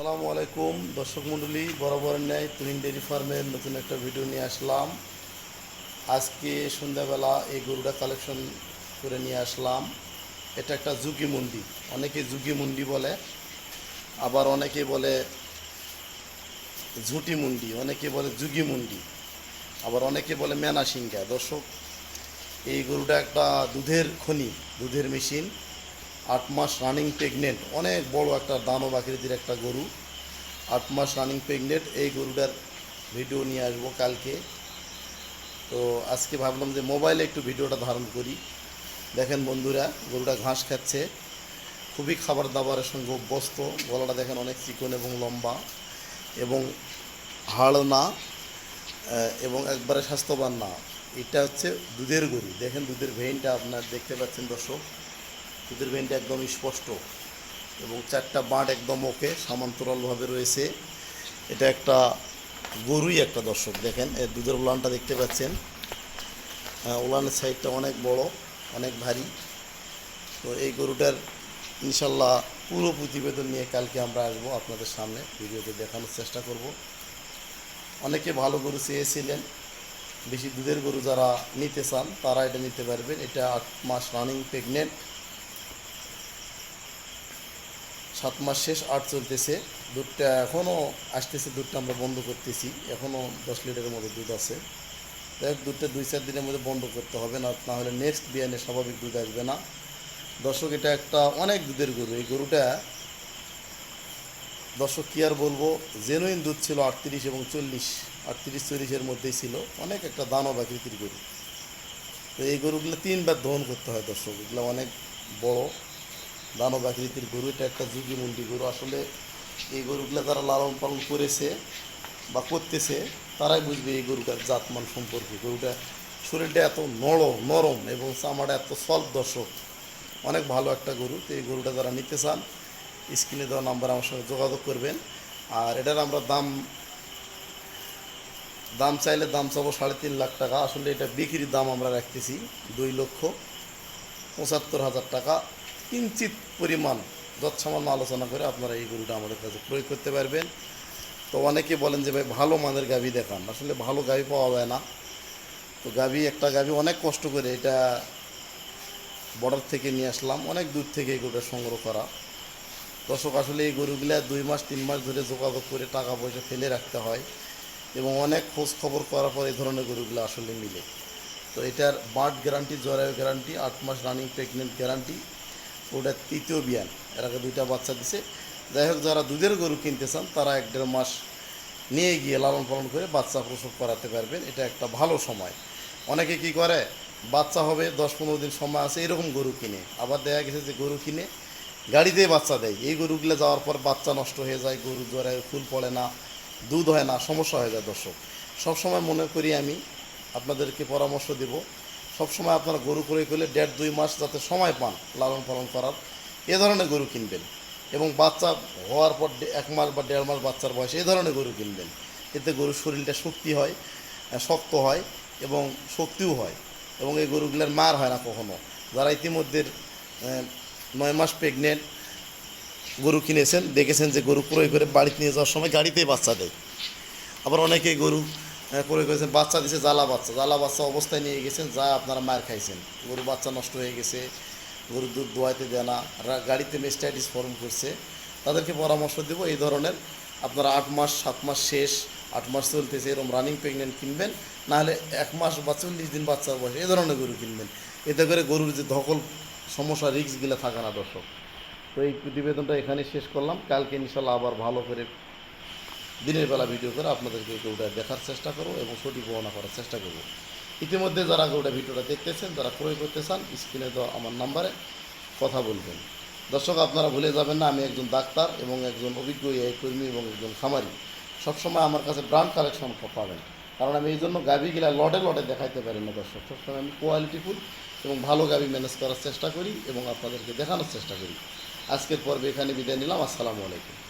আসসালামু আলাইকুম। দর্শক মণ্ডলী, বরাবর ন্যায় তুহিন ডেয়ারি ফার্মের নতুন একটা ভিডিও নিয়ে আসলাম। আজকে সন্ধ্যাবেলা এই গরুটা কালেকশন করে নিয়ে আসলাম। এটা একটা ঝুঁকি মুন্ডি। অনেকে ঝুঁকি মুন্ডি বলে, আবার অনেকে বলে ঝুঁটি মুন্ডি, অনেকে বলে যুগি মুন্ডি, আবার অনেকে বলে মেনা সিংহা দর্শক, এই গরুটা একটা দুধের খনি, দুধের মেশিন আট মাস রানিং প্রেগনেন্ট অনেক বড় একটা দানব আকৃতির একটা গরু। আট মাস রানিং প্রেগনেন্ট এই গরুটার ভিডিও নিয়ে আসব কালকে। তো আজকে ভাবলাম যে মোবাইলে একটু ভিডিওটা ধারণ করি। দেখেন বন্ধুরা, গরুটা ঘাস খাচ্ছে। খুবই খাবার দাবারের সঙ্গে অভ্যস্ত। গলাটা দেখেন অনেক চিকন এবং লম্বা এবং হাড় না এবং একবারে স্বাস্থ্যবান না। এটা হচ্ছে দুধের গরু। দেখেন দুধের ভেইনটা আপনার দেখতে পাচ্ছেন দর্শক। দুধের ভেইনটা একদম স্পষ্ট এবং চারটা বাঁট একদম ওকে সমান্তরালভাবে রয়েছে। এটা একটা গরুই একটা দর্শক দেখেন এর দুধের উলানটা দেখতে পাচ্ছেন। আহ, উলানের সাইডটা অনেক বড় অনেক ভারী। তো এই গরুটার ইনশাল্লাহ পুরো প্রতিবেদন নিয়ে কালকে আমরা আসব আপনাদের সামনে ভিডিওতে দেখানোর চেষ্টা করব। অনেকে ভালো গরু চেয়েছিলেন বেশি দুধের গরু যারা নিতে চান তারা এটা নিতে পারবেন। এটা আট মাস রানিং প্রেগনেন্ট সাত মাস শেষ, আট চলতেছে। দুধটা এখনও আসতেছে, দুধটা আমরা বন্ধ করতেছি। এখনও দশ লিটারের মতো দুধ আছে। দেখ দুধটা দুই চার দিনের মধ্যে বন্ধ করতে হবে, না না হলে নেক্সট বিয়ানে স্বাভাবিক দুধ আসবে না। দর্শক, এটা একটা অনেক দুধের গরু। এই গরুটা দর্শক, কী আর বলব? জেনুইন দুধ ছিল আটত্রিশ এবং চল্লিশ। আটত্রিশ, চল্লিশের মধ্যেই ছিল। অনেক একটা দানব আকৃতির গরু। তো এই গরুগুলো তিনবার দহন করতে হয় দর্শক। এগুলো অনেক বড়। দানব আকৃতির গরু, এটা একটা যুগি মুন্ডি গরু। আসলে এই গরুগুলো যারা লালন পালন করেছে বা করতেছে, তারাই বুঝবে এই গরুটার জাতমান সম্পর্কে। গরুটা শরীরটা এত নরম নরম এবং চামড়া এত সল্প দর্শক। অনেক ভালো একটা গরু। তো এই গরুটা যারা নিতে চান, স্ক্রিনে দেওয়া নাম্বার আমার সঙ্গে যোগাযোগ করবেন। আর এটার আমরা দাম দাম চাইলে দাম চাবো সাড়ে তিন লাখ টাকা। আসলে এটা বিক্রির দাম আমরা রাখতেছি দুই লক্ষ পঁচাত্তর হাজার টাকা। কিঞ্চিত পরিমাণ যৎসামান্য আলোচনা করে আপনারা এই গরুটা আমাদের কাছে প্রয়োগ করতে পারবেন। তো অনেকে বলেন যে, ভাই, ভালো মানের গাভী দেখান। আসলে ভালো গাভী পাওয়া যায় না। তো গাভী, একটা গাভী অনেক কষ্ট করে এটা বর্ডার থেকে নিয়ে আসলাম। অনেক দূর থেকে এই গরুটা সংগ্রহ করা। দর্শক, আসলে এই গরুগুলা দুই মাস, তিন মাস ধরে যোগাযোগ করে টাকা পয়সা ফেলে রাখতে হয় এবং অনেক খোঁজ খবর করার পর এই ধরনের গরুগুলো আসলে মিলে। তো এটার বার্ড গ্যারান্টি, জরায়ু গ্যারান্টি, আট মাস রানিং প্রেগনেন্ট গ্যারান্টি ওটা তৃতীয় বিয়ান এর আগে দুইটা বাচ্চা দিছে। যাই হোক, যারা দুধের গরু কিনতে চান, তারা এক দেড় মাস নিয়ে গিয়ে লালন পালন করে বাচ্চা প্রসব করাতে পারবেন। এটা একটা ভালো সময়। অনেকে কি করে? বাচ্চা হবে, দশ পনেরো দিন সময় আছে, এরকম গরু কিনে। আবার দেখা গেছে যে গরু কিনে গাড়িতে বাচ্চা দেয়। এই গরুগুলো যাওয়ার পর বাচ্চা নষ্ট হয়ে যায়, গরু জ্বরে, ফুল পড়ে না, দুধ হয় না, সমস্যা হয়ে যায় দর্শক। সবসময় মনে করি আমি, আপনাদেরকে পরামর্শ দেব সবসময় আপনারা গরু ক্রয় করলে দেড়, দুই মাস যাতে সময় পান লালন পালন করার, এ ধরনের গরু কিনবেন। এবং বাচ্চা হওয়ার পর এক মাস বা দেড় মাস বাচ্চার বয়সে এ ধরনের গরু কিনবেন। এতে গরুর শরীরটা শক্তি হয় শক্ত হয় এবং শক্তিও হয়। এবং এই গরুগুলোর মার হয় না কখনো। যারা ইতিমধ্যে নয় মাস প্রেগনেন্ট গরু কিনেছেন, দেখেছেন যে গরু ক্রয় করে বাড়িতে নিয়ে যাওয়ার সময় গাড়িতেই বাচ্চা দেয়। আবার অনেকেই গরু আহ, ক্রয় করেছেন বাচ্চা দিছে জ্বালা বাচ্চা। জ্বালা বাচ্চা অবস্থায় নিয়ে গেছেন যা আপনারা মার খাইছেন। গরু বাচ্চা নষ্ট হয়ে গেছে গরু দুধ দোয়াইতে দেয় না গাড়িতে মেস্টাইটিস ফর্ম করছে। তাদেরকে পরামর্শ দেবো এই ধরনের আপনারা আট মাস সাত মাস শেষ আট মাস চলতেছে এরকম রানিং প্রেগনেন্ট কিনবেন নাহলে এক মাস বা চল্লিশ দিন বাচ্চার বয়সে এই ধরনের গরু কিনবেন। এতে করে গরুর যে ধকল সমস্যা রিস্কগুলো থাকে না দর্শক। তো এই প্রতিবেদনটা এখানে শেষ করলাম। কালকে ইনশাল্লাহ আবার ভালো করে দিনের বেলা ভিডিও করে আপনাদেরকে গরুটা দেখার চেষ্টা করব এবং সঠিক বর্ণনা করার চেষ্টা করব। ইতিমধ্যে যারা গরুটা ভিডিওটা দেখতেছেন, যারা ক্রয় করতে চান স্ক্রিনে দেওয়া আমার নাম্বারে কথা বলবেন। দর্শক, আপনারা ভুলে যাবেন না, আমি একজন ডাক্তার এবং একজন অভিজ্ঞ এই কর্মী এবং একজন খামারি। সবসময় আমার কাছে ব্রান্ড কালেকশন পাবেন। কারণ আমি এই জন্য গাভিগুলা লটে লটে দেখাইতে পারি না দর্শক। সবসময় আমি কোয়ালিটিফুল এবং ভালো গাভি ম্যানেজ করার চেষ্টা করি এবং আপনাদেরকে দেখানোর চেষ্টা করি। আজকের পর্বে এখানে বিদায় নিলাম। আসসালামু আলাইকুম।